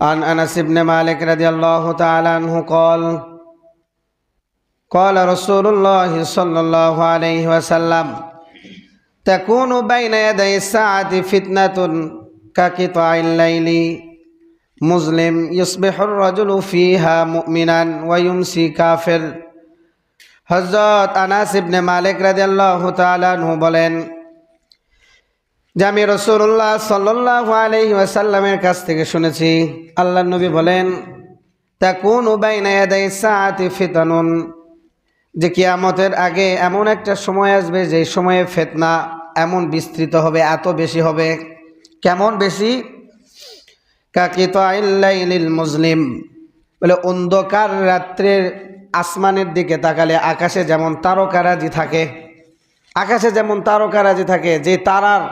عن انس بن مالك رضي الله تعالى عنه قال قال رسول الله صلى الله عليه وسلم تكون بين يدي الساعة فتنة كقطع الليل مسلم يصبح الرجل فيها مؤمنا ويمسي كافر হজরত আনাস ইবনে মালিক রাদিয়াল্লাহু তাআলা আনহু বলেন যে আমি রসুল্লাহ সাল্লাহ আলহি ওয়াসাল্লামের কাছ থেকে শুনেছি, আল্লাহ নবী বলেন তা কোন ফিতানুন। যে কিয়ামতের আগে এমন একটা সময় আসবে, যে সময়ে ফেতনা এমন বিস্তৃত হবে, এত বেশি হবে। কেমন বেশি? কাকিত আইল্লাইলিল মুসলিম বলে, অন্ধকার রাত্রের আসমানের দিকে তাকালে আকাশে যেমন তারকারাজি থাকে, আকাশে যেমন তারকারাজি থাকে, যে তারার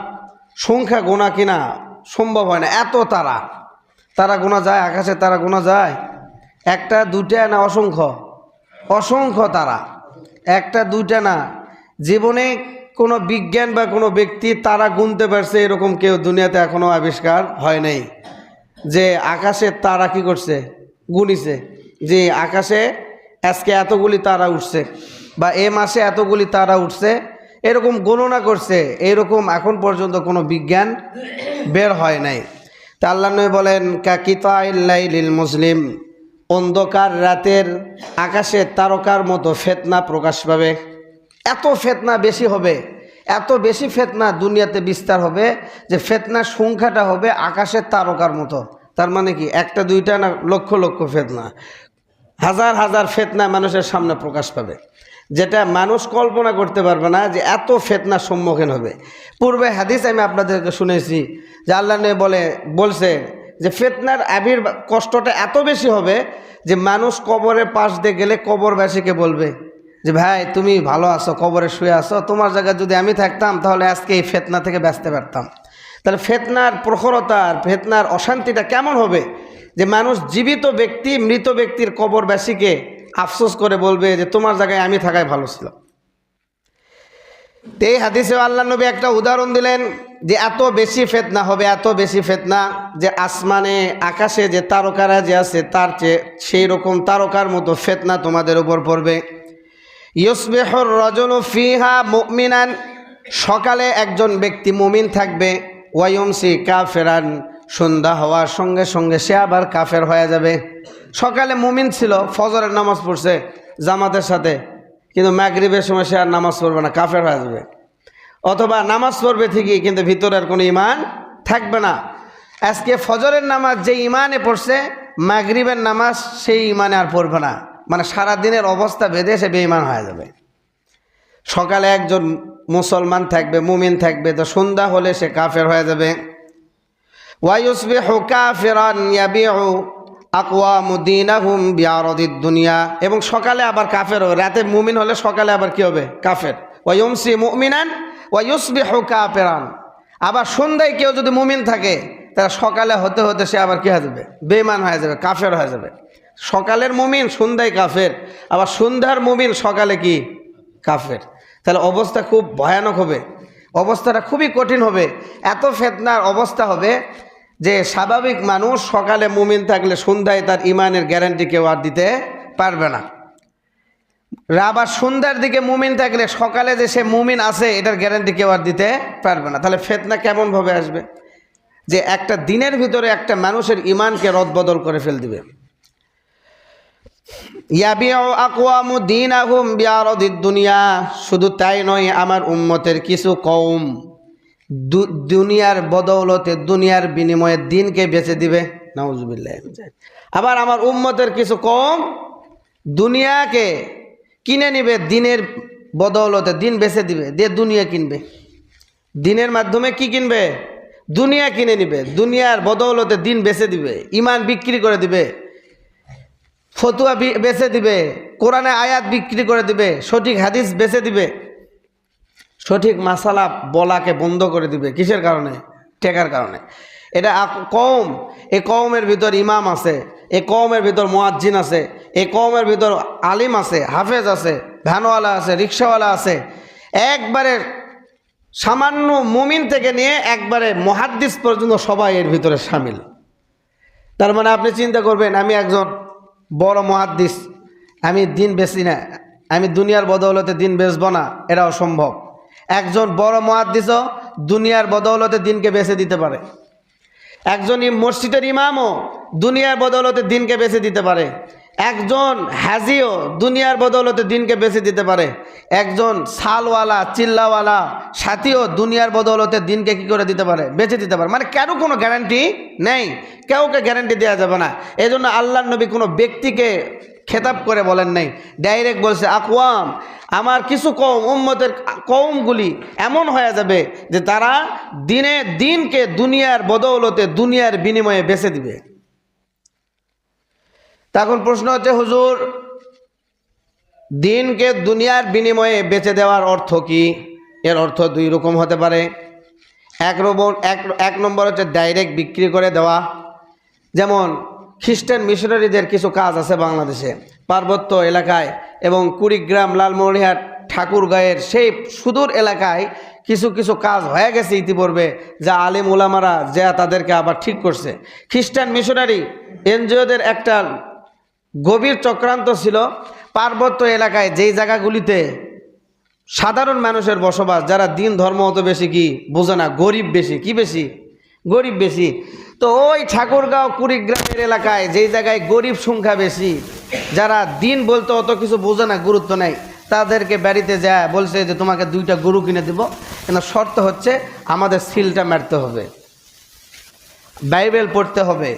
সংখ্যা গোনা কিনা সম্ভব হয় না। এত তারা। তারা গোনা যায় আকাশে, তারা গোনা যায়। একটা দুটা না অসংখ্য? অসংখ্য তারা। একটা, দুইটা না। জীবনে কোনো বিজ্ঞান বা কোনো ব্যক্তি তারা গুনতে পারছে এরকম কেউ দুনিয়াতে এখনও আবিষ্কার হয় নাই। যে আকাশে তারা কি করছে? গুনিছে। যে আকাশে আজকে এতগুলি তারা উঠছে বা এ মাসে এতগুলি তারা উঠছে এরকম গণনা করছে, এরকম এখন পর্যন্ত কোনো বিজ্ঞান বের হয় নাই। তা আল্লাহ বলেন কাকিতা ইল্লাইলিল মুসলিম অন্ধকার রাতের আকাশে তারকার মতো ফেতনা প্রকাশ পাবে। এত ফেতনা বেশি হবে, এত বেশি ফেতনা দুনিয়াতে বিস্তার হবে যে ফেতনার সংখ্যাটা হবে আকাশের তারকার মতো। তার মানে কি? একটা, দুইটা না লক্ষ লক্ষ ফেতনা। হাজার হাজার ফেতনা মানুষের সামনে প্রকাশ পাবে। যেটা মানুষ কল্পনা করতে পারবে না যে এত ফেতনার সম্মুখীন হবে। পূর্বে হাদিস আমি আপনাদেরকে শুনেছি যে আল্লাহ বলে, বলছে যে ফেতনার আবির কষ্টটা এত বেশি হবে যে মানুষ কবরের পাশ দিয়ে গেলে কবরবাসীকে বলবে যে, ভাই, তুমি ভালো আছো, কবরে শুয়ে আছো, তোমার জায়গায় যদি আমি থাকতাম তাহলে আজকে এই ফেতনা থেকে ব্যস্ত পারতাম। তাহলে ফেতনার প্রখরতা আর ফেতনার অশান্তিটা কেমন হবে যে মানুষ জীবিত ব্যক্তি, মৃত ব্যক্তির কবরবাসীকে আফসোস করে বলবে যে তোমার জায়গায় আমি থাকায় ভালো ছিল এই হাদিসে আল্লাহ নবী একটা উদাহরণ দিলেন যে এত বেশি ফেতনা হবে, এত বেশি ফেতনা যে আসমানে, আকাশে যে তারকারা যে আছে তার চেয়ে সেই রকম তারকার মতো ফেতনা তোমাদের উপর পড়বে। ইউসবেহর রজন ফিহা মুমিনান, সকালে একজন ব্যক্তি মুমিন থাকবে ওয়াইমসি কাফেরান, সন্ধ্যা হওয়ার সঙ্গে সঙ্গে সে আবার কাফের হয়ে যাবে। সকালে মুমিন ছিল, ফজরের নামাজ পড়ছে জামাতের সাথে, কিন্তু ম্যাগরিবের সময় সে আর নামাজ পড়বে না, কাফের হয়ে যাবে। অথবা নামাজ পড়বে ঠিকই, কিন্তু ভিতরের কোনো ইমান থাকবে না। আজকে ফজরের নামাজ যে ইমানে পড়ছে, মাগরিবের নামাজ সেই ইমানে আর পড়বে না। মানে সারা দিনের অবস্থা বেঁধে সে বেঈমান হয়ে যাবে। সকালে একজন মুসলমান থাকবে, মুমিন থাকবে, তো সন্ধ্যা হলে সে কাফের হয়ে যাবে। ওয়াইসবিহু কাফিরান ইয়াবিউ আকওয়ামুদ্দিনাহুম বিআরদিদ দুনিয়া। এবং সকালে আবার কাফের হবে রাতে মুমিন হলে সকালে আবার কি হবে? কাফের। ওয়াইমসি মুমিনান ওয়াইসবিহু কাফিরান। আবার সন্ধ্যায় কেউ যদি মুমিন থাকে, তারা সকালে হতে হতে সে আবার কী হয়ে যাবে? বেমান হয়ে যাবে, কাফের হয়ে যাবে। সকালের মুমিন, সন্ধ্যায় কাফের। আবার সন্ধ্যার মুমিন, সকালে কি? কাফের। তাহলে অবস্থা খুব ভয়ানক হবে। অবস্থাটা খুবই কঠিন হবে। এত ফেতনার অবস্থা হবে যে স্বাভাবিক মানুষ সকালে মুমিন থাকলে সন্ধ্যায় তার ইমানের গ্যারান্টি কেউ আর দিতে পারবে না। আবার সন্ধ্যার দিকে মুমিন থাকলে সকালে যে সে মুমিন আছে, এটার গ্যারান্টি কেউ আর দিতে পারবে না। তাহলে ফেতনা কেমনভাবে আসবে? যে একটা দিনের ভিতরে একটা মানুষের ইমানকে রদবদল করে ফেল দিবে। শুধু তাই নয়, আমার উম্মতের কিছু কওম। দু- দুনিয়ার বদৌলতে, দুনিয়ার বিনিময়ে দিনকে বেচে দিবে। নাউজুবিল্লাহ। আবার আমার উম্মতের কিছু কম, দুনিয়াকে কিনে নিবে, দিনের বদৌলতে দিন বেচে দিবে, দিয়ে দুনিয়া কিনবে। দিনের মাধ্যমে কি কিনবে? দুনিয়া কিনে নিবে, দুনিয়ার বদৌলতে দিন বেচে দিবে ইমান বিক্রি করে দিবে, ফতুয়া বেছে দিবে, কোরআনে আয়াত বিক্রি করে দিবে, সঠিক হাদিস বেছে দিবে। সঠিক মাসালা বলাকে বন্ধ করে দিবে। কিসের কারণে? টেকার কারণে। এটা কম এ এই কওমের ভিতর ইমাম আছে, এ কওমের ভিতর মোয়াজ্জিন আছে, এ কওমের ভিতর আলিম আছে, হাফেজ আছে, ভ্যানওয়ালা আছে রিক্সাওয়ালা আছে। একবারে সামান্য মুমিন থেকে নিয়ে একবারে মহাদ্দিস পর্যন্ত সবাই এর ভিতরে সামিল। তার মানে আপনি চিন্তা করবেন, আমি একজন বড় মহাদ্দিস, আমি দিন বেশি না, আমি দুনিয়ার বদৌলতে দিন বেচব না এটা অসম্ভব একজন বড় মহাদ্দিসও দুনিয়ার বদৌলতে দিনকে বেছে দিতে পারে। একজন মসজিদের ইমামও দুনিয়ার বদৌলতে দিনকে বেছে দিতে পারে। একজন হাজিও দুনিয়ার বদৌলতে দিনকে বেছে দিতে পারে। একজন সালওয়ালা, চিল্লাওয়ালা সাথীও দুনিয়ার বদৌলতে দিনকে কি করে দিতে পারে? বেছে দিতে পারে। মানে কেন কোনো গ্যারান্টি নেই। কেউকে গ্যারান্টি দেওয়া যাবে না। এই জন্য আল্লাহ নবী কোনো ব্যক্তিকে খেতাব করে বলেন নাই। ডাইরেক্ট বলছে, আকওয়াম, আমার কিছু কম উম্মতের কৌমগুলি এমন হয়ে যাবে যে তারা দিনে দিনকে দুনিয়ার বদৌলতে দুনিয়ার বিনিময়ে বেছে দিবে। তখন প্রশ্ন হচ্ছে, হুজুর, দিনকে দুনিয়ার বিনিময়ে বেচে দেওয়ার অর্থ কি? এর অর্থ দুই রকম হতে পারে। এক রকম এক এক নম্বর হচ্ছে, ডাইরেক্ট বিক্রি করে দেওয়া। যেমন খ্রিস্টান মিশনারিদের কিছু কাজ আছে বাংলাদেশে। পার্বত্য এলাকায় এবং কুড়িগ্রাম লালমনিহাট ঠাকুরগাঁয়ের সেই সুদূর এলাকায় কিছু কিছু কাজ হয়ে গেছে ইতিপূর্বে, যা আলিম ওলামারা যা তাদেরকে আবার ঠিক করছে। খ্রিস্টান মিশনারি এনজিওদের একটা গভীর চক্রান্ত ছিল, পার্বত্য এলাকায় যেই জায়গাগুলিতে সাধারণ মানুষের বসবাস, যারা দিন ধর্ম অত বেশি কি বোঝে না, গরিব বেশি, কি বেশি? গরিব বেশি। তো ওই ঠাকুরগাঁও কুড়িগ্রামের এলাকায় যেই জায়গায় গরিব সংখ্যা বেশি, যারা দিন বলতে অত কিছু বোঝে না, গুরুত্ব নেই, তাদেরকে বাড়িতে যায়, বলছে যে তোমাকে দুইটা গরু কিনে দিব। কিন্তু শর্ত হচ্ছে আমাদের সিলটা মারতে হবে। বাইবেল পড়তে হবে।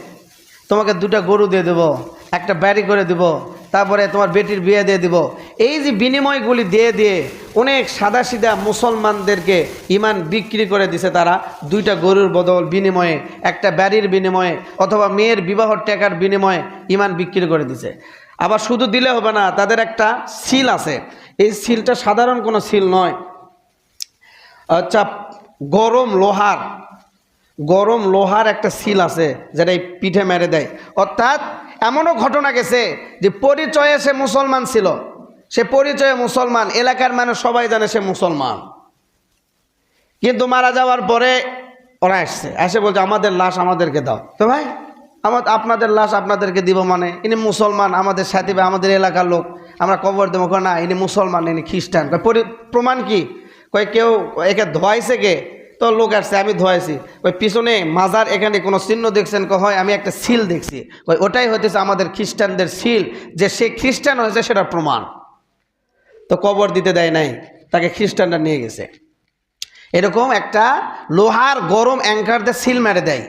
তোমাকে দুটা গরু দিয়ে দেবো, একটা বাড়ি করে দিব তারপরে তোমার বেটির বিয়ে দিয়ে দিব। এই যে বিনিময়গুলি দিয়ে দিয়ে অনেক সাদা সাদাসিধা মুসলমানদেরকে ইমান বিক্রি করে দিছে তারা। দুইটা গরুর বদল বিনিময়ে, একটা বাড়ির বিনিময়ে অথবা মেয়ের বিবাহ টাকার বিনিময়ে ইমান বিক্রি করে দিছে। আবার শুধু দিলে হবে না, তাদের একটা সিল আছে। এই সিলটা সাধারণ কোনো সিল নয়। আচ্ছা গরম লোহার গরম লোহার একটা সিল আছে, যেটা এই পিঠে মেরে দেয়। অর্থাৎ এমনও ঘটনা গেছে যে পরিচয়ে সে মুসলমান ছিল। সে পরিচয়ে মুসলমান, এলাকার মানুষ সবাই জানে সে মুসলমান। কিন্তু মারা যাওয়ার পরে ওরা আসছে এসে বলছে, আমাদের লাশ আমাদেরকে দাও। তো ভাই, আমার, আপনাদের লাশ আপনাদেরকে দিব মানে? ইনি মুসলমান, আমাদের সাথে বা আমাদের এলাকার লোক। আমরা কবর দেবো। না, ইনি মুসলমান, ইনি খ্রিস্টান। প্রমাণ কি? কয় কেউ, একে ধোয়াইছে কে? তো লোক আসছে, আমি ধোয়াইছি। ওই পিছনে মাজার এখানে কোনো চিহ্ন দেখছেন? হয়, আমি একটা সিল দেখছি। ওই ওটাই হতেছে আমাদের খ্রিস্টানদের সিল, যে সে খ্রিস্টান হয়েছে সেটা প্রমাণ। তো কবর দিতে দেয় নাই, তাকে খ্রিস্টানরা নিয়ে গেছে। এরকম একটা লোহার গরম অ্যাঙ্কার দিয়ে সিল মেরে দেয়,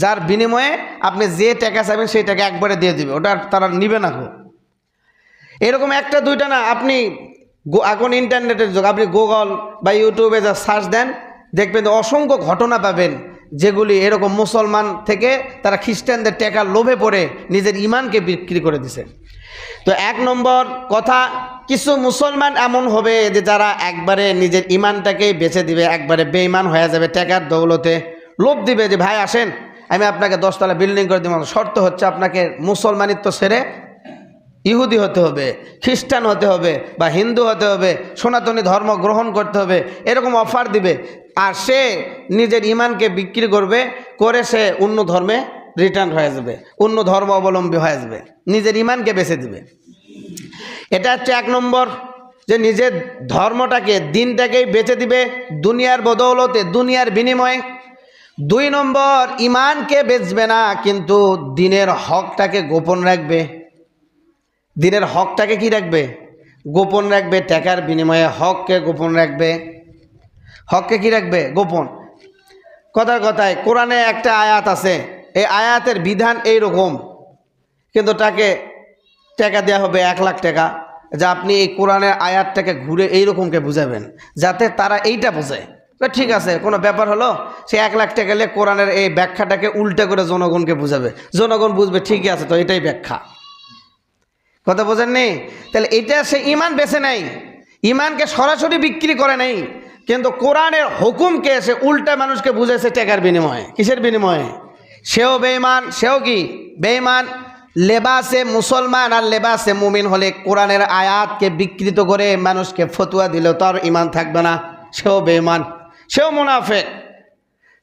যার বিনিময়ে আপনি যে টাকা চাইবেন সেই টাকা একবারে দিয়ে দিবে, ওটা তারা নিবে না গো। এরকম একটা, দুইটা না, আপনি এখন ইন্টারনেটের যুগ, আপনি গুগল বা ইউটিউবে যা সার্চ দেন দেখবেন অসংখ্য ঘটনা পাবেন যেগুলি এরকম মুসলমান থেকে তারা খ্রিস্টানদের টাকা লোভে পড়ে নিজের ইমানকে বিক্রি করে দিছে। তো এক নম্বর কথা, কিছু মুসলমান এমন হবে যে যারা একবারে নিজের ইমানটাকেই বেছে দিবে, একবারে বেঈমান হয়ে যাবে, টাকার দৌলতে লোভ দিবে যে, ভাই, আসেন, আমি আপনাকে দশতলা বিল্ডিং করে দিব। শর্ত হচ্ছে আপনাকে মুসলমানিত্ব ছেড়ে ইহুদি হতে হবে, খ্রিস্টান হতে হবে বা হিন্দু হতে হবে, সনাতনী ধর্ম গ্রহণ করতে হবে, এরকম অফার দিবে। আর সে নিজের ইমানকে বিক্রি করবে, করে সে অন্য ধর্মে রিটার্ন হয়ে যাবে, অন্য ধর্ম অবলম্বী হয়ে যাবে, নিজের ইমানকে বেছে দিবে। এটা হচ্ছে এক নম্বর, যে নিজের ধর্মটাকে, দিনটাকেই বেছে দিবে দুনিয়ার বদৌলতে, দুনিয়ার বিনিময়ে। দুই নম্বর, ইমানকে বেচবে না, কিন্তু দিনের হকটাকে গোপন রাখবে। দিনের হকটাকে কি রাখবে? গোপন রাখবে, টাকার বিনিময়ে হককে গোপন রাখবে। হককে কি রাখবে? গোপন। কথার কথায় কোরআনে একটা আয়াত আছে, এই আয়াতের বিধান এই রকম কিন্তু তাকে টাকা দেওয়া হবে এক লাখ টাকা, যে আপনি এই কোরআনের আয়াতটাকে ঘুরে এই রকমকে বুঝাবেন, যাতে তারা এইটা বোঝে। ঠিক আছে, কোনো ব্যাপার হলো? সে এক লাখ টাকা কোরআনের এই ব্যাখ্যাটাকে উল্টা করে জনগণকে বুঝাবে। জনগণ বুঝবে, ঠিকই আছে, তো এটাই ব্যাখ্যা। কথা বোঝেন নেই তাহলে এটা সে ইমান বেছে নেই ইমানকে সরাসরি বিক্রি করে নেই কিন্তু কোরআনের হুকুমকে সে উল্টা মানুষকে বুঝেছে টাকার বিনিময়ে। কিসের বিনিময়ে? সেও বেঈমান, সেও কি? বেঈমান। লেবাসে মুসলমান আর লেবাসে মুমিন হলে কোরআনের আয়াতকে বিকৃত করে মানুষকে ফতুয়া দিলেও তার ইমান থাকবে না। সেও বেঈমান, সেও মুনাফেক।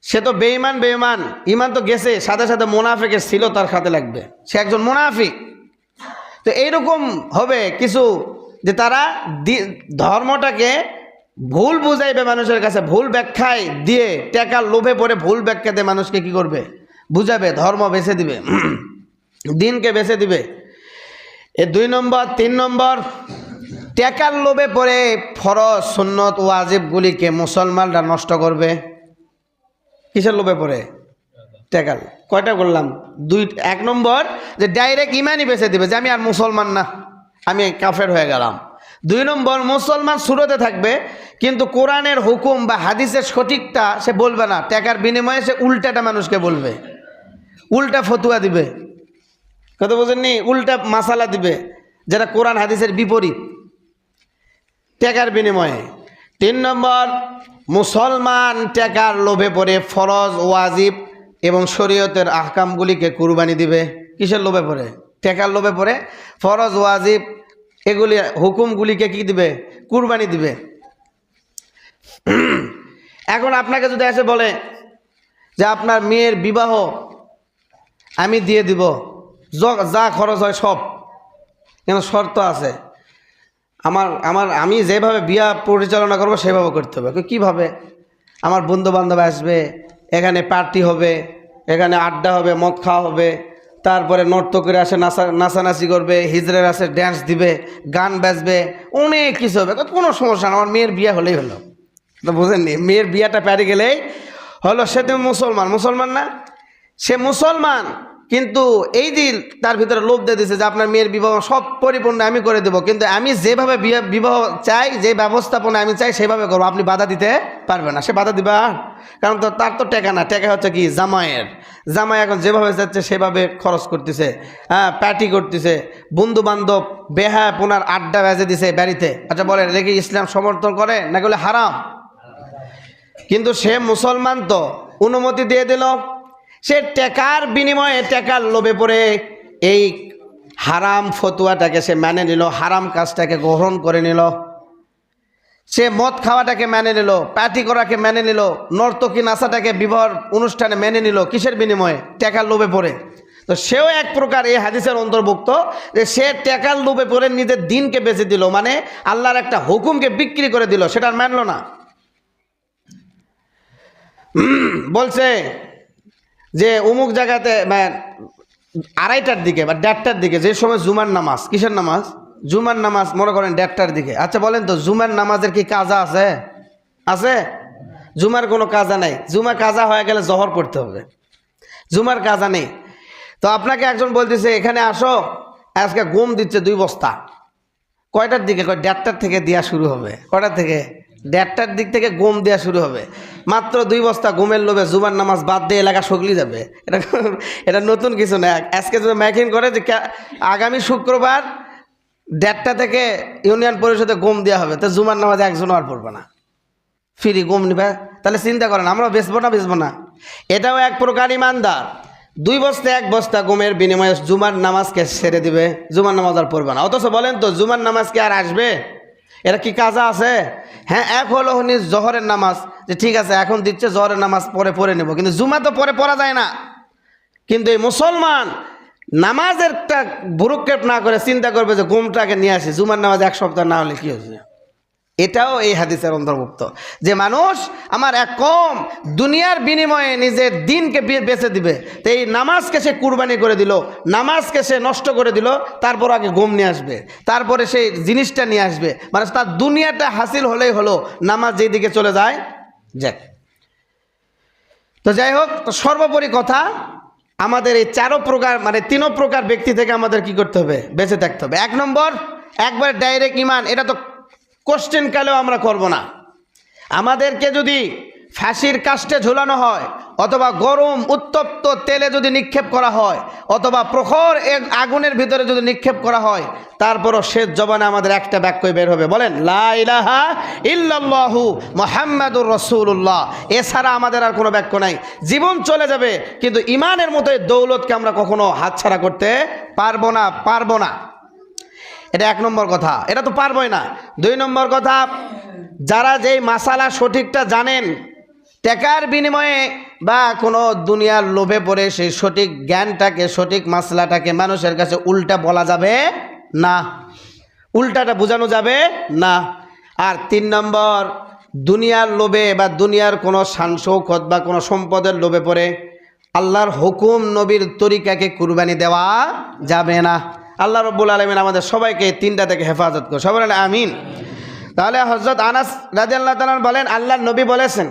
সে তো বেইমান বেইমান ইমান তো গেছে, সাথে সাথে মোনাফিকের ছিল তার সাথে লাগবে। সে একজন মোনাফিক। তো এইরকম হবে কিছু যে তারা ধর্মটাকে ভুল বুঝাইবে মানুষের কাছে, ভুল ব্যাখ্যায় দিয়ে টাকার লোভে পড়ে ভুল ব্যাখ্যা দিয়ে মানুষকে কি করবে? বুঝাবে, ধর্ম বেছে দিবে, দিনকে বেছে দিবে। এ দুই নম্বর, তিন নম্বর, টেকার লোভে পড়ে ফরজ, সুন্নত ও আজিবগুলিকে মুসলমানরা নষ্ট করবে। কিসের লোভে পড়ে? টেকাল। কয়টা করলাম? দুই এক নম্বর যে ডাইরেক্ট ইমানই বেছে দিবে যে আমি আর মুসলমান না, আমি কাফের হয়ে গেলাম। দুই নম্বর, মুসলমান সুরতে থাকবে, কিন্তু কোরআনের হুকুম বা হাদিসের সঠিকটা সে বলবে না। টাকার বিনিময়ে সে উল্টাটা মানুষকে বলবে। উল্টা ফতুয়া দিবে। কথা বোঝেননি? উল্টা মাসালা দিবে, যেটা কোরআন হাদিসের বিপরীত। টাকার বিনিময়ে। তিন নম্বর, মুসলমান টাকার লোভে পড়ে ফরজ, ওয়াজিব এবং শরীয়তের আহকামগুলিকে কুরবানি দিবে। কিসের লোভে পড়ে? টাকার লোভে পড়ে? ফরজ, ওয়াজিব, এগুলি, হুকুমগুলিকে কি দিবে? কুরবানি দিবে। এখন আপনাকে যদি এসে বলে যে আপনার মেয়ের বিবাহ আমি দিয়ে দিব য- খরচ হয় সব কেন শর্ত আছে, আমার আমার, আমি যেভাবে বিয়া পরিচালনা করব সেভাবে করতে হবে। কীভাবে? আমার বন্ধু বান্ধব আসবে এখানে পার্টি হবে, এখানে আড্ডা হবে, মদ খাওয়া হবে। তারপরে নর্তকের আসে নাচা নাচানাচি করবে, হিজড়ের আসে ড্যান্স দিবে, গান বাজবে, অনেক কিছু হবে। কোনো সমস্যা না, আমার মেয়ের বিয়ে হলেই হলো। তো বুঝেননি, মেয়ের বিয়েটা প্যারে গেলেই হলো, সে তুমি মুসলমান। মুসলমান না? সে মুসলমান। কিন্তু এই দিন তার ভিতরে লোভ দিয়ে দিছে যে আপনার মেয়ের বিবাহ সব পরিপূর্ণ আমি করে দেবো, কিন্তু আমি যেভাবে বিবাহ চাই, যে ব্যবস্থাপনা আমি চাই সেভাবে করব। আপনি বাধা দিতে পারবেন না, সে বাধা দিবা কারণ তো তার তো টেকা না, টেকা হচ্ছে কি? জামাইয়ের। জামাই এখন যেভাবে যাচ্ছে সেভাবে খরচ করতেছে হ্যাঁ প্যাটি করতেছে বন্ধু বান্ধব বেহা পোনার আড্ডা বেজে দিছে বাড়িতে। আচ্ছা বলেন রেখে ইসলাম সমর্থন করে না বলে হারাম? কিন্তু সে মুসলমান তো, অনুমতি দিয়ে দিল সে টেকার বিনিময়ে টেকার লোভে পড়ে এই হারাম ফতুয়াটাকে সে মেনে নিল, হারাম কাজটাকে গ্রহণ করে নিল। সে মদ খাওয়াটাকে মেনে নিল পার্টি করাকে মেনে নিল, নর্তকী নাচাটাকে বিবাহ অনুষ্ঠানে মেনে নিল, কিসের বিনিময়ে? টেকার লোভে পড়ে। তো সেও এক প্রকার এই হাদিসের অন্তর্ভুক্ত যে সে টেকার লোভে পড়ে নিজের দিনকে বেঁচে দিল মানে আল্লাহর একটা হুকুমকে বিক্রি করে দিল, সেটা মানলো না। বলছে যে অমুক জায়গাতে মানে, আড়াইটার দিকে বা দেড়টার দিকে যে সময় জুমার নামাজ কিসের নামাজ? জুমার নামাজ মনে করেন দেড়টার দিকে। আচ্ছা বলেন তো জুমার নামাজের কি কাজা আছে? আছে? জুমার কোনো কাজা নাই। জুমা কাজা হয়ে গেলে জহর করতে হবে। জুমার কাজা নেই। তো আপনাকে একজন বলতেছে এখানে আসো আজকে গম দিচ্ছে দুই বস্তা। কয়টার দিকে? কয় দেড়টার থেকে দেওয়া শুরু হবে। কয়টার থেকে? দেড়টার দিক থেকে গম দেওয়া শুরু হবে। মাত্র দুই বস্তা গমের লোভে জুমার নামাজ বাদ দিয়ে এলাকা সগলি যাবে। এটা এটা নতুন কিছু না। আজকে যদি ম্যাকিং করে যে আগামী শুক্রবার দেড়টা থেকে ইউনিয়ন পরিষদে গম দেওয়া হবে, তো জুমার নামাজ একজনও আর পড়বে না। ফ্রি গম নিবে। তাহলে চিন্তা করেন আমরা বেচবো না বেচবো না। এটাও এক প্রকার ইমানদার। দুই বস্তা, এক বস্তা গমের বিনিময়ে জুমার নামাজকে সেরে দিবে। জুমার নামাজ আর পড়বে না। অথচ বলেন তো, জুমার নামাজ কি আর আসবে? এরা কি কাজা আছে? হ্যাঁ এক হলো হনি জহরের নামাজ। যে ঠিক আছে, এখন দিচ্ছে জহরের নামাজ, পরে পরে নেব। কিন্তু জুমা তো পরে পড়া যায় না। কিন্তু এই মুসলমান নামাজেরটা ভুরুক্ষেপ না করে চিন্তা করবে যে ঘুমটাকে নিয়ে আসি। জুমার নামাজ এক সপ্তাহ না হলে কি হয়েছে? এটাও এই হাদিসের অন্তর্ভুক্ত যে মানুষ আমার এক কম দুনিয়ার বিনিময়ে নিজের দিনকে বেছে দিবে। তো এই নামাজকে সে কুরবানি করে দিল, নামাজকে সে নষ্ট করে দিল, তারপর আগে গম নিয়ে আসবে, তারপরে সেই জিনিসটা নিয়ে আসবে। মানে তার দুনিয়াটা হাসিল হলেই হলো, নামাজ যেই দিকে চলে যায়, যাক। তো যাই হোক, তো সর্বোপরি কথা, আমাদের এই চারো প্রকার মানে তিনও প্রকার ব্যক্তি থেকে আমাদের কি করতে হবে? বেঁচে থাকতে হবে। এক নম্বর, একবার ডাইরেক্ট ইমান এটা তো কোশ্চেন কালেও আমরা করব না। আমাদেরকে যদি ফাঁসির কাস্টে ঝুলানো হয়, অথবা গরম উত্তপ্ত তেলে যদি নিক্ষেপ করা হয়, অথবা প্রখর এক আগুনের ভিতরে যদি নিক্ষেপ করা হয়, তারপরও শেষ জবানে আমাদের একটা বাক্যই বের হবে। বলেন, লা ইলাহা ইল্লাল্লাহু মোহাম্মদুর রসুল্লাহ এছাড়া আমাদের আর কোনো বাক্য নাই। জীবন চলে যাবে, কিন্তু ইমানের মতো দৌলতকে আমরা কখনো হাতছাড়া করতে পারব না পারব না। এটা এক নম্বর কথা। এটা তো পারবই না। দুই নম্বর কথা, যারা যেই মাসালা সঠিকটা জানেন, টাকার বিনিময়ে বা কোনো দুনিয়ার লোভে পড়ে সেই সঠিক জ্ঞানটাকে, সঠিক মাসলাটাকে মানুষের কাছে উল্টা বলা যাবে না। উল্টাটা বোঝানো যাবে না। আর তিন নম্বর, দুনিয়ার লোভে বা দুনিয়ার কোনো শানসৌখত বা কোনো সম্পদের লোভে পড়ে আল্লাহর হুকুম, নবীর তরিকাকে কুরবানি দেওয়া যাবে না। আল্লাহ রব্বুল আলমিন আমাদের সবাইকে এই তিনটা থেকে হেফাজত করে সবাই আমিন। তাহলে হজরত আনাস রাজি আল্লাহ তালান বলেন আল্লাহ নবী বলেছেন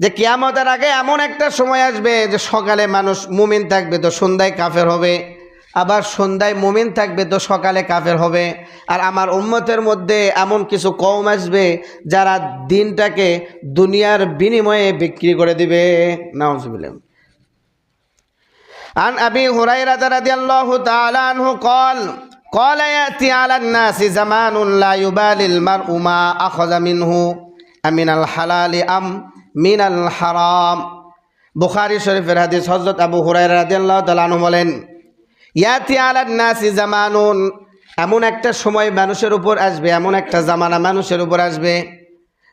যে কিয়ামতের আগে এমন একটা সময় আসবে যে সকালে মানুষ মুমিন থাকবে তো সন্ধ্যায় কাফের হবে, আবার সন্ধ্যায় মুমিন থাকবে তো সকালে কাফের হবে। আর আমার উম্মতের মধ্যে এমন কিছু কম আসবে যারা দিনটাকে দুনিয়ার বিনিময়ে বিক্রি করে দিবে। নাউজুবিল্লাহ عن أبي هريرة رضي الله تعالى عنه قال قال يأتي على الناس زمان لا يبالي المرء ما أخذ منه أمن الحلال أم من الحرام বুখারি শরীফের হাদিস হজরত আবু হুরাইরা রাদিয়াল্লাহু তাআলা আনহু বলেন ইয়াতি আলান নাসি জামানুন এমন একটা সময় মানুষের উপর আসবে এমন একটা জামানা মানুষের উপর আসবে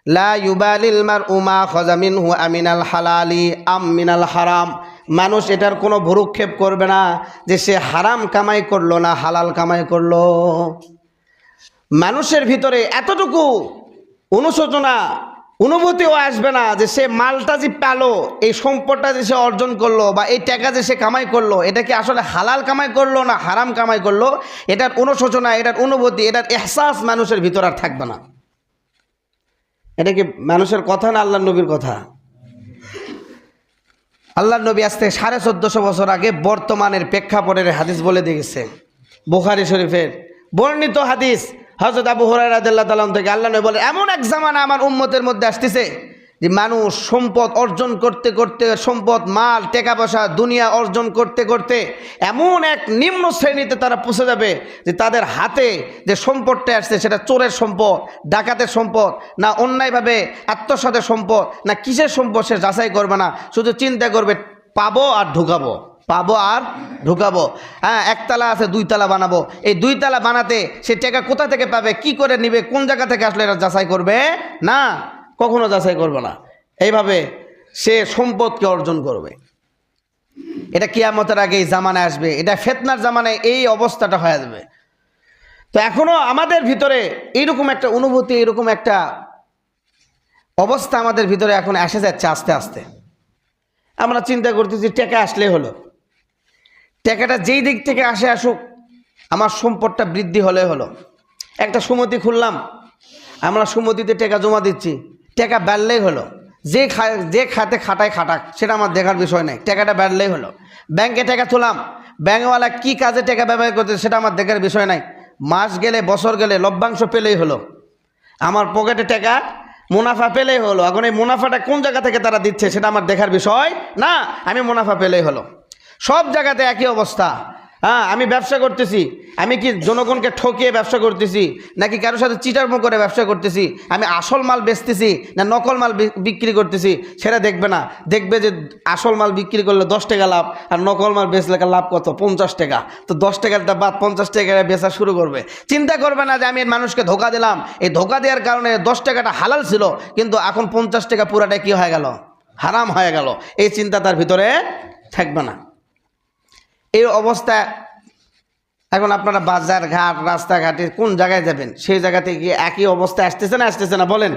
লা ইউবালিল মার উমা খজামিন হু আমিনাল হালালি আম মিনাল হারাম মানুষ এটার কোনো ভরুক্ষেপ করবে না যে সে হারাম কামাই করল না হালাল কামাই করল। মানুষের ভিতরে এতটুকু অনুশোচনা, অনুভূতিও আসবে না যে সে মালটা যে পেল, এই সম্পদটা যে সে অর্জন করল বা এই টাকা যে সে কামাই করল, এটা কি আসলে হালাল কামাই করল না হারাম কামাই করল? এটার অনুশোচনা, এটার অনুভূতি, এটার এহসাস মানুষের ভিতর আর থাকবে না। এটা কি মানুষের কথা না আল্লাহ নবীর কথা? আল্লাহ নবী আজ থেকে সাড়ে চোদ্দশো বছর আগে বর্তমানের প্রেক্ষাপটের হাদিস বলে দিয়েছে। বুখারি শরীফের বর্ণিত হাদিস হজরত আবু হরাই হরাইরাদাল্লাহ তালন থেকে। আল্লাহ নবী বলে এমন এক জামানা আমার উম্মতের মধ্যে আসতেছে যে মানুষ সম্পদ অর্জন করতে করতে, সম্পদ, মাল, টাকা পয়সা, দুনিয়া অর্জন করতে করতে এমন এক নিম্ন শ্রেণীতে তারা পৌঁছে যাবে যে তাদের হাতে যে সম্পদটা আসছে সেটা চোরের সম্পদ, ডাকাতের সম্পদ, না অন্যায়ভাবে আত্মসাতের সম্পদ, না কিসের সম্পদ সে যাচাই করবে না, শুধু চিন্তা করবে, পাবো আর ঢুকাবো, পাবো আর ঢুকাবো। হ্যাঁ একতলা আছে, দুইতলা বানাবো। এই দুইতলা বানাতে সে টাকা কোথা থেকে পাবে, কি করে নিবে, কোন জায়গা থেকে আসলে এটা যাচাই করবে? না। কখনো যাচাই করবে না। এইভাবে সে সম্পদকে অর্জন করবে। এটা কিয়ামতের আগে এই জামানায় আসবে। এটা ফেতনার জামানায় এই অবস্থাটা হয়ে যাবে। তো এখনও আমাদের ভিতরে এইরকম একটা অনুভূতি এরকম একটা অবস্থা আমাদের ভিতরে এখন এসে যাচ্ছে আস্তে আস্তে। আমরা চিন্তা করতেছি, টাকা আসলে হলো। টাকাটা যেই দিক থেকে আসে আসুক, আমার সম্পদটা বৃদ্ধি হলে হলো। একটা সুমতি খুললাম। আমরা সুমতিতে টাকা জমা দিচ্ছি। টাকা বাড়লেই হলো। যে যে খাতে খাটায় খাটাক, সেটা আমার দেখার বিষয় নেই। টাকাটা বাড়লেই হলো। ব্যাংকে টাকা তুলাম। ব্যাঙ্কওয়ালা কী কাজে টাকা ব্যবহার করতে সেটা আমার দেখার বিষয় নাই। মাস গেলে, বছর গেলে লভ্যাংশ পেলেই হলো। আমার পকেটে টাকা, মুনাফা পেলেই হলো। এখন এই মুনাফাটা কোন জায়গা থেকে তারা দিচ্ছে, সেটা আমার দেখার বিষয় না। আমি মুনাফা পেলেই হলো। সব জায়গাতে একই অবস্থা। হ্যাঁ আমি ব্যবসা করতেছি। আমি কি জনগণকে ঠকিয়ে ব্যবসা করতেছি? নাকি কারোর সাথে চিটারমো করে ব্যবসা করতেছি? আমি আসল মাল বেচতেছি না নকল মাল বিক্রি করতেছি? সেটা দেখবে না। দেখবে যে আসল মাল বিক্রি করলে দশ টাকা লাভ, আর নকল মাল বেচলে লাভ কত? পঞ্চাশ টাকা। তো দশ টাকাটা বাদ পঞ্চাশ টাকা বেচা শুরু করবে। চিন্তা করবে না যে আমি মানুষকে ধোকা দিলাম। এই ধোকা দেওয়ার কারণে দশ টাকাটা হালাল ছিল, কিন্তু এখন পঞ্চাশ টাকা পুরাটা কি হয়ে গেল? হারাম হয়ে গেল। এই চিন্তা তার ভিতরে থাকবে না। এই অবস্থা, এখন আপনারা বাজার ঘাট, রাস্তাঘাটে কোন জায়গায় যাবেন? সেই জায়গাতে গিয়ে একই অবস্থা আসতেছে না আসতেছে না? বলেন।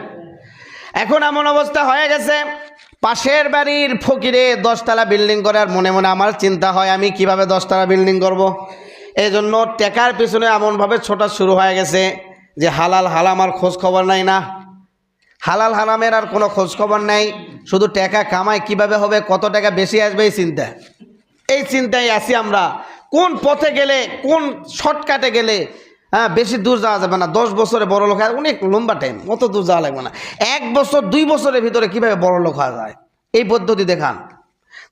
এখন এমন অবস্থা হয়ে গেছে, পাশের বাড়ির ফকিরে দশতলা বিল্ডিং করার মনে মনে আমার চিন্তা হয়, আমি কীভাবে দশতলা বিল্ডিং করব। এই জন্য টেকার পিছনে এমনভাবে ছোটা শুরু হয়ে গেছে যে হালাল হালাম আর খোঁজ খবর নাই না। হালাল হারামের আর কোনো খোঁজ খবর নাই। শুধু টাকা কামায় কীভাবে হবে, কত টাকা বেশি আসবে এই চিন্তা। এই চিন্তায় আছি আমরা। কোন পথে গেলে, কোন শর্টকাটে গেলে হ্যাঁ বেশি দূর যাওয়া যাবে না। দশ বছরে বড় লোক অনেক লম্বা টাইম অত দূর যাওয়া লাগবে না। এক বছর, দুই বছরের ভিতরে কীভাবে বড় লোক হওয়া যায়? এই পদ্ধতি দেখান।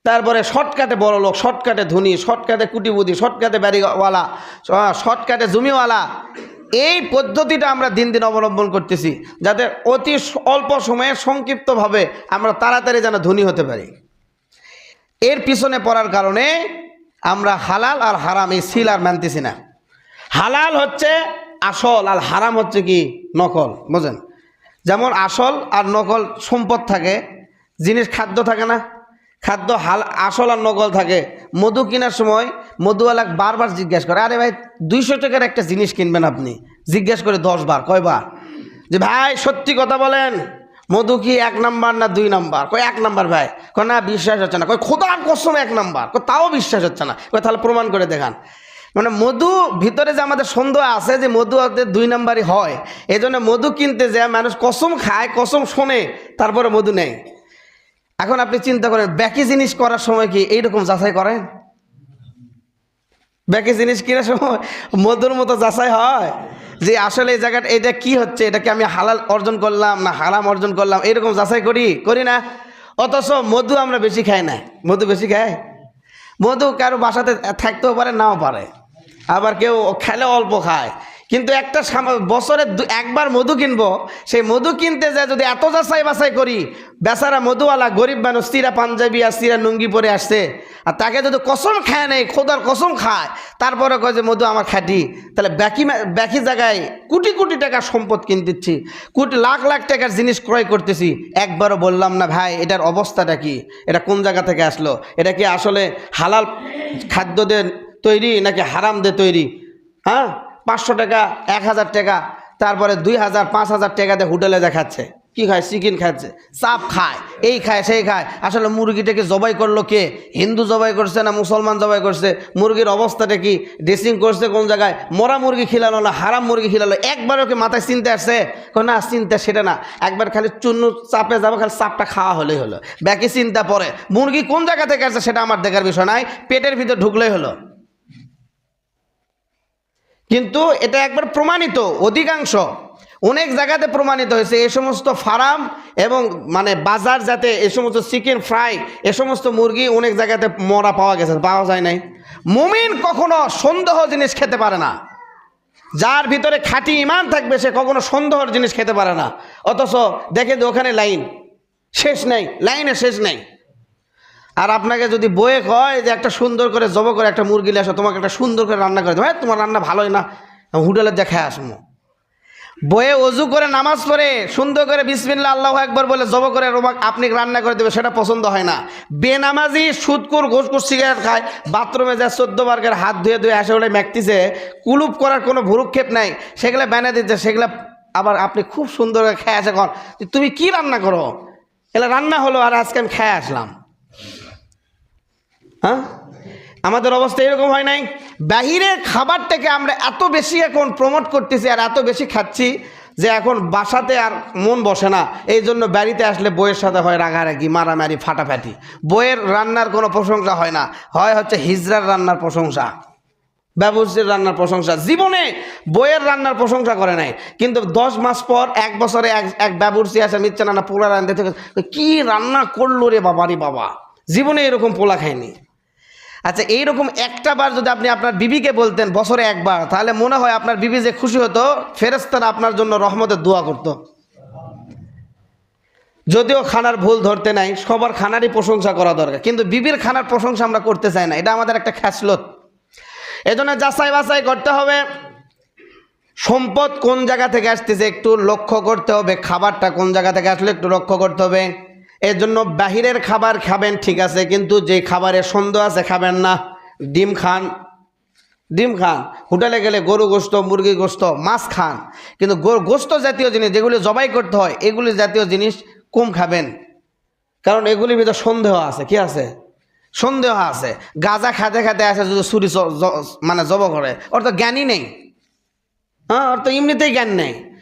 তারপরে শর্টকাটে বড় লোক শর্টকাটে ধনী শর্টকাটে কুটিপুতি শর্টকাটে বাড়িওয়ালা শর্টকাটে জমিওয়ালা। এই পদ্ধতিটা আমরা দিন দিন অবলম্বন করতেছি, যাতে অতি অল্প সময়ে সংক্ষিপ্তভাবে আমরা তাড়াতাড়ি যেন ধনী হতে পারি। এর পিছনে পড়ার কারণে আমরা হালাল আর হারাম, এই সিল আর মানতেছি না। হালাল হচ্ছে আসল আর হারাম হচ্ছে কি? নকল, বুঝেন? যেমন আসল আর নকল সম্পদ থাকে, জিনিস খাদ্য থাকে না। খাদ্য হাল, আসল আর নকল থাকে। মধু কেনার সময় মধুওয়ালা বারবার জিজ্ঞেস করে, আরে ভাই, দুইশো টাকার একটা জিনিস কিনবেন আপনি? জিজ্ঞেস করে দশ বার কয়বার? যে, ভাই, সত্যি কথা বলেন মধু কি এক নাম্বার না দুই নাম্বার? কয় এক নাম্বার ভাই? কয় না, বিশ্বাস হচ্ছে না। কয়, খোদার কসম এক নাম্বার। কয়, তাও বিশ্বাস হচ্ছে না। কয়, তাহলে প্রমাণ করে দেখান। মানে মধু ভিতরে যে আমাদের সন্দেহ আছে যে মধু দুই নাম্বারই হয় এই জন্য মধু কিনতে যায়, মানুষ কসম খায়, কসম শোনে, তারপরে মধু নেয়। এখন আপনি চিন্তা করেন, ব্যাকি জিনিস করার সময় কি এইরকম যাচাই করেন? ব্যাকি জিনিস কেনার সময় মধুর মতো যাচাই হয়? যে আসলে এই জায়গাটা এটা কি হচ্ছে? এটাকে আমি হালাল অর্জন করলাম না হারাম অর্জন করলাম? এরকম যাচাই করি করি না। অথচ মধু আমরা বেশি খাই না। মধু বেশি খাই মধু কারও বাসাতে থাকতেও পারে, নাও পারে। আবার কেউ খেলে অল্প খায়। কিন্তু একটা বছরে দু- একবার মধু কিনবো, সেই মধু কিনতে যায় যদি এত যাচাই বাছাই করি, বেচারা মধুওয়ালা, গরিব মানুষ স্ত্রীরা পাঞ্জাবি আর স্ত্রীরা লুঙ্গি পরে আসছে, আর তাকে যদি কসম খায় নেই, খোদার কসম খায়, তারপরে কয় যে, মধু আমার খাটি। তাহলে ব্যাকি ব্যাকি জায়গায় কোটি কোটি টাকার সম্পদ কিনতেছি কোটি লাখ লাখ টাকার জিনিস ক্রয় করতেছি। একবারও বললাম না, ভাই, এটার অবস্থাটা কি? এটা কোন জায়গা থেকে আসলো? এটা কি আসলে হালাল খাদ্য দিয়ে তৈরি নাকি হারাম দিয়ে তৈরি? হ্যাঁ? পাঁচশো টাকা, এক হাজার টাকা, তারপরে দুই হাজার, পাঁচ হাজার টাকাতে হোটেলে দেখাচ্ছে। কি খায়? চিকেন খাচ্ছে। চাপ খায়। এই খায়, সেই খায়। আসলে মুরগিটাকে জবাই করল কে? হিন্দু জবাই করছে না মুসলমান জবাই করছে? মুরগির অবস্থাটা কি? ড্রেসিং করছে কোন জায়গায়? মরা মুরগি খিলালো না, হারাম মুরগি খিলালো। একবারও কি মাথায় চিনতে আসছে? না, চিন্তা সেটা না। একবার খালি চুন্নু চাপে যাব, খালি চাপটা খাওয়া হলেই হলো। ব্যাকি চিন্তা পরে। মুরগি কোন জায়গা থেকে আসছে সেটা আমার দেখার বিষয় নাই। পেটের ভিতর ঢুকলেই হলো। কিন্তু এটা একবার প্রমাণিত, অধিকাংশ। অনেক জায়গাতে প্রমাণিত হয়েছে, এ সমস্ত ফার্ম এবং মানে বাজার যাতে এ সমস্ত চিকেন ফ্রাই, এ সমস্ত মুরগি অনেক জায়গাতে মরা পাওয়া গেছে, পাওয়া যায় নাই। মুমিন কখনো সন্দেহ জিনিস খেতে পারে না। যার ভিতরে খাঁটি ইমান থাকবে, সে কখনো সন্দেহর জিনিস খেতে পারে না। অথচ দেখে ওখানে লাইন। শেষ নেই লাইনে শেষ নেই। আর আপনাকে যদি বয়ে কয় যে একটা সুন্দর করে জব করে একটা মুরগি আসো, তোমাকে একটা সুন্দর করে রান্না করে দেবো। হ্যাঁ তোমার রান্না ভালোই না। হোটেলে দেখায় আসব। বয়ে অজু করে নামাজ পড়ে, সুন্দর করে বিসমিল্লা আল্লাহ একবার বলে জব করে রোমাক আপনি রান্না করে দেবে, সেটা পছন্দ হয় না। বেনামাজি সুদকুর ঘুষকুর সিগারেট খায়, বাথরুমে যায় চোদ্দ বার্গের হাত ধুয়ে ধুয়ে আসে বলে ম্যাকতিছে। কুলুপ করার কোনো ভুরুক্ষেপ নাই। সেগুলো বেনা দিচ্ছে, সেগুলো আবার আপনি খুব সুন্দর করে খেয়ে আসে যে তুমি কি রান্না করো? এগুলো রান্না হলো আর আজকে আমি খেয়ে আসলাম। হ্যাঁ? আমাদের অবস্থা এরকম হয় নাই। বাহিরের খাবারটাকে আমরা এত বেশি এখন প্রমোট করতেছি আর এত বেশি খাচ্ছি যে এখন বাসাতে আর মন বসে না। এই জন্য বাড়িতে আসলে বইয়ের সাথে হয় রাগারাগি, মারামারি, ফাটাফাটি। বইয়ের রান্নার কোনো প্রশংসা হয় না। হয় হচ্ছে হিজরার রান্নার প্রশংসা ব্যবসায়ীর রান্নার প্রশংসা। জীবনে বইয়ের রান্নার প্রশংসা করে নাই। কিন্তু দশ মাস পর, এক বছরে এক এক ব্যবসায়ী আসে মিচ্ছে নানা পোলা থেকে। কি রান্না করল রে বাবা রে বাবা? জীবনে এরকম পোলা খায়নি আচ্ছা এইরকম একটা বার যদি আপনি আপনার বিবিকে বলতেন বছরে একবার, তাহলে মনে হয় আপনার বিবি যে খুশি হতো ফেরেস্তারা আপনার জন্য রহমতের দোয়া করতো। যদিও খানার ভুল ধরতে নাই, সবার খানারই প্রশংসা করা দরকার, কিন্তু বিবির খানার প্রশংসা আমরা করতে চাই না, এটা আমাদের একটা খ্যাসলত। এজন্য যাচাই বাছাই করতে হবে, সম্পদ কোন জায়গা থেকে আসতেছে একটু লক্ষ্য করতে হবে, খাবারটা কোন জায়গা থেকে আসলে একটু লক্ষ্য করতে হবে। এর জন্য বাহিরের খাবার খাবেন, ঠিক আছে, কিন্তু যে খাবারে সন্দেহ আছে খাবেন না। ডিম খান ডিম খান। হোটেলে গেলে গরু গোস্ত, মুরগি গোস্ত, মাছ খান। কিন্তু গোস্ত জাতীয় জিনিস যেগুলি জবাই করতে হয়, এগুলি জাতীয় জিনিস কম খাবেন। কারণ এগুলির ভিতরে সন্দেহ আছে, কি আছে? সন্দেহ আছে। গাঁজা খাতে খাতে আছে যদি চ- মানে জব করে। ওর তো জ্ঞানই নেই। হ্যাঁ ওর তো এমনিতেই জ্ঞান নেই।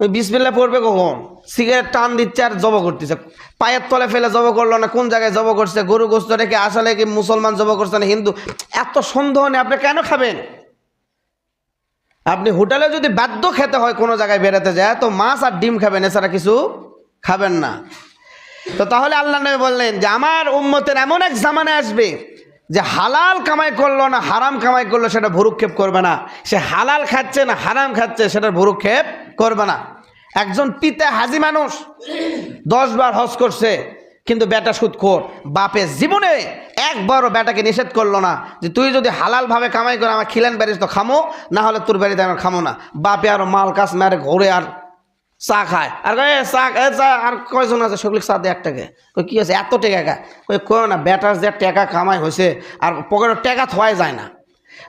ওই বিসমিল্লা পড়বে কখন? সিগারেট টান দিচ্ছে আর জব করতেছে। পায়ের তলে ফেলে জব করল না, কোন জায়গায় জব করছে, গরু গোস্ত রেখে আসলে কি মুসলমান জব করছে না, হিন্দু? এত সন্দেহ নেই আপনি কেন খাবেন? আপনি হোটেলে যদি বাধ্য খেতে হয় কোনো জায়গায় বেড়াতে যায়, তো মাছ আর ডিম খাবেন, এছাড়া কিছু খাবেন না। তো তাহলে আল্লাহ নবী বললেন যে, আমার উম্মতের এমন এক জামানে আসবে যে হালাল কামাই করল না, হারাম কামাই করল, সেটা ভুরুক্ষেপ করবে না। সে হালাল খাচ্ছে না, হারাম খাচ্ছে, সেটার ভুরুক্ষেপ করবে না। একজন পিতা হাজি মানুষ দশ বার হজ করছে কিন্তু বেটা সুদখোর বাপে জীবনে একবারও বেটাকে নিষেধ করল না যে তুই যদি হালালভাবে কামাই করে আমার খিলেন বাড়িস তো খামো না হলে তোর বাড়িতে আমার খামো না। বাপে আরও মাল কাজ মেরে ঘোরে আর চা খায়। আর কয়, "এ, চা চা আর কয়জন আছে? সেগুলি চা দেয় এক টাকা কই কি আছে এত টাকা খায় কই কয় না ব্যাটার যে টাকা কামাই হয়েছে আর পকেটে টাকা থোয়াই যায় না।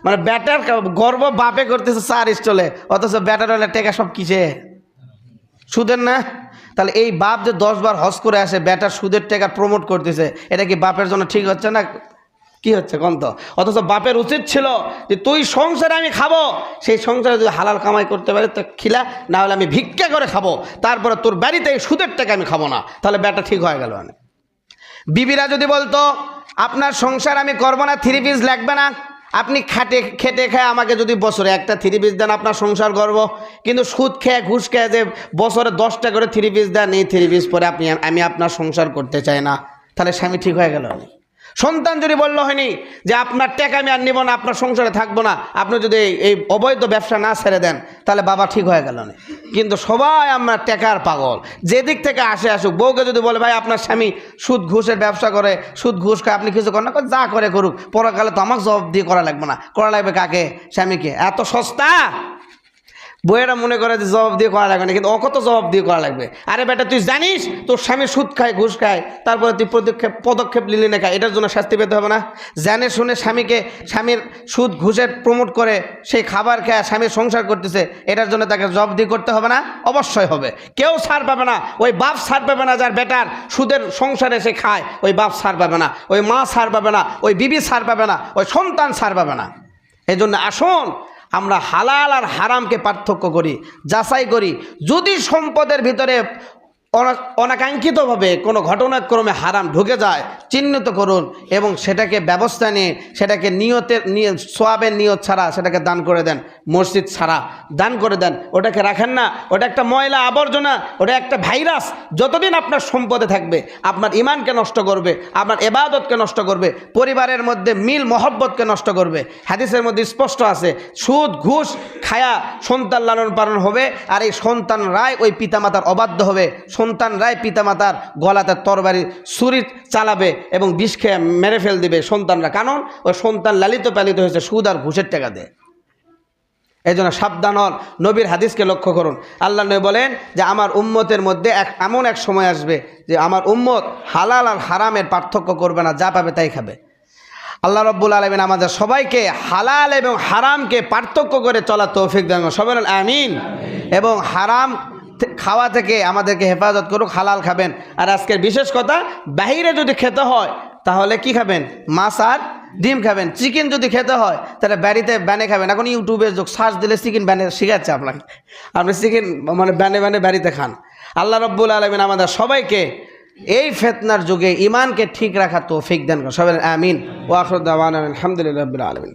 মানে ব্যাটার গর্ব বাপে করতেছে চার স্টলে অথচ ব্যাটার হলে টাকা সব কিসে? সুদের না? তাহলে এই বাপ যে দশ বার হজ করে আসে ব্যাটার সুদের টাকা প্রমোট করতেছে, এটা কি বাপের জন্য ঠিক হচ্ছে না কি হচ্ছে কন্ত অথচ বাপের উচিত ছিল যে, তুই সংসারে আমি খাব। সেই সংসারে যদি হালাল কামাই করতে পারে, তো খিলা, না হলে আমি ভিক্ষা করে খাব। তারপরে তোর বাড়িতে সুদের টাকা আমি খাব না। তাহলে ব্যাটা ঠিক হয়ে গেল মানে। বিবিরা যদি বলতো, আপনার সংসার আমি করব না থ্রি পিস লাগবে না। আপনি খাটে, খেটে খেয়ে আমাকে যদি বছরে একটা থ্রি পিস দেন, আপনার সংসার করব কিন্তু সুদ খেয়ে, ঘুষ খেয়ে যে বছরে দশটা করে থ্রি পিস দেন, এই থ্রি পিস পরে আপনি, আমি আপনার সংসার করতে চাই না। তাহলে স্বামী ঠিক হয়ে গেল? সন্তান যদি বলল হয়নি যে আপনার টাকা আমি আর নিব না, আপনার সংসারে থাকব না, আপনি যদি এই- অবৈধ ব্যবসা না ছেড়ে দেন, তাহলে বাবা ঠিক হয়ে গেল না। কিন্তু সবাই আমরা টাকার পাগল। যেদিক থেকে আসে আসুক, বউকে যদি বলে, ভাই, আপনার স্বামী সুদ ঘুষের ব্যবসা করে, সুদ ঘুষ খায়, আপনি কিছু করেন না যা করে করুক, পরকালে তো আমাকে জবাব দিয়ে করা লাগবে না। করা লাগবে কাকে? স্বামীকে। এত সস্তা? বইয়েরা মনে করে যে জবাব দিয়ে করা লাগবে না, কিন্তু অকত জবাব দিয়ে করা লাগবে। আরে বেটা, তুই জানিস তোর স্বামী সুদ খায়, ঘুষ খায়, তারপরে তুই পদক্ষেপ পদক্ষেপ নিলি না খায় এটার জন্য শাস্তি পেতে হবে না। জানে শুনে স্বামীকে, স্বামীর সুদ, ঘুষের প্রমোট করে সেই খাবার খায় স্বামীর সংসার করতেছে, এটার জন্য তাকে জবাব দিয়ে করতে হবে না? অবশ্যই হবে। কেউ ছাড় পাবে না। ওই বাপ ছাড় পাবে না যার বেটার সুদের সংসারে সে খায়, ওই বাপ ছাড় পাবে না। ওই মা ছাড় পাবে না। ওই বিবি ছাড় পাবে না। ওই সন্তান ছাড় পাবে না। এই জন্য আসুন আমরা হালাল আর হারামকে পার্থক্য করি যাচাই করি। যদি সম্পদের ভিতরে অনাকাঙ্ক্ষিতভাবে কোনো ঘটনাক্রমে হারাম ঢুকে যায়, চিহ্নিত করুন এবং সেটাকে ব্যবস্থা নিয়ে, সেটাকে নিয়তের নিয়ে, সোয়াবের নিয়ত ছাড়া সেটাকে দান করে দেন, মসজিদ ছাড়া দান করে দেন। ওটাকে রাখেন না। ওটা একটা ময়লা আবর্জনা, ওটা একটা ভাইরাস। যতদিন আপনার সম্পদে থাকবে, আপনার ইমানকে নষ্ট করবে, আপনার এবাদতকে নষ্ট করবে, পরিবারের মধ্যে মিল, মহব্বতকে নষ্ট করবে। হাদিসের মধ্যে স্পষ্ট আছে, সুদ, ঘুষ, খায়া সন্তান লালন পালন হবে, আর এই সন্তান রায় ওই পিতামাতার অবাধ্য হবে। সন্তান রায় পিতামাতার গলাতে তরবারি ছুরি চালাবে এবং বিষ খেয়ে মেরে ফেল দিবে সন্তানরা। কারণ ওই সন্তান লালিত পালিত হয়েছে সুদ আর ঘুষের টাকা দেয়। এই জন্য সাবধান হন। নবীর হাদিসকে লক্ষ্য করুন। আল্লাহ নবী বলেন যে, আমার উম্মতের মধ্যে এক, এমন এক সময় আসবে যে, আমার উম্মত হালাল আর হারামের পার্থক্য করবে না, যা পাবে তাই খাবে। আল্লাহ রব্বুল আলমিন আমাদের সবাইকে হালাল এবং হারামকে পার্থক্য করে চলা তৌফিক দেন সবাই আমিন। এবং হারাম খাওয়া থেকে আমাদেরকে হেফাজত করুক, হালাল খাবেন। আর আজকের বিশেষ কথা, বাহিরে যদি খেতে হয়, তাহলে কি খাবেন? মাছ আর ডিম খাবেন। চিকেন যদি খেতে হয়, তাহলে বাড়িতে ব্যানে খাবেন। এখন ইউটিউবে যোগ, সার্চ দিলে চিকেন ব্যানে শিখাচ্ছে আপনাকে। আপনি চিকেন মানে ব্যানে ব্যানে বাড়িতে খান। আল্লাহ রব্বুল আলমিন আমাদের সবাইকে এই ফেতনার যুগে ইমানকে ঠিক রাখা তৌফিক দেন। সবাই আমিন। ওয়াখরুদ্দাওয়ান আলহামদুলিল্লাহ আলমিন।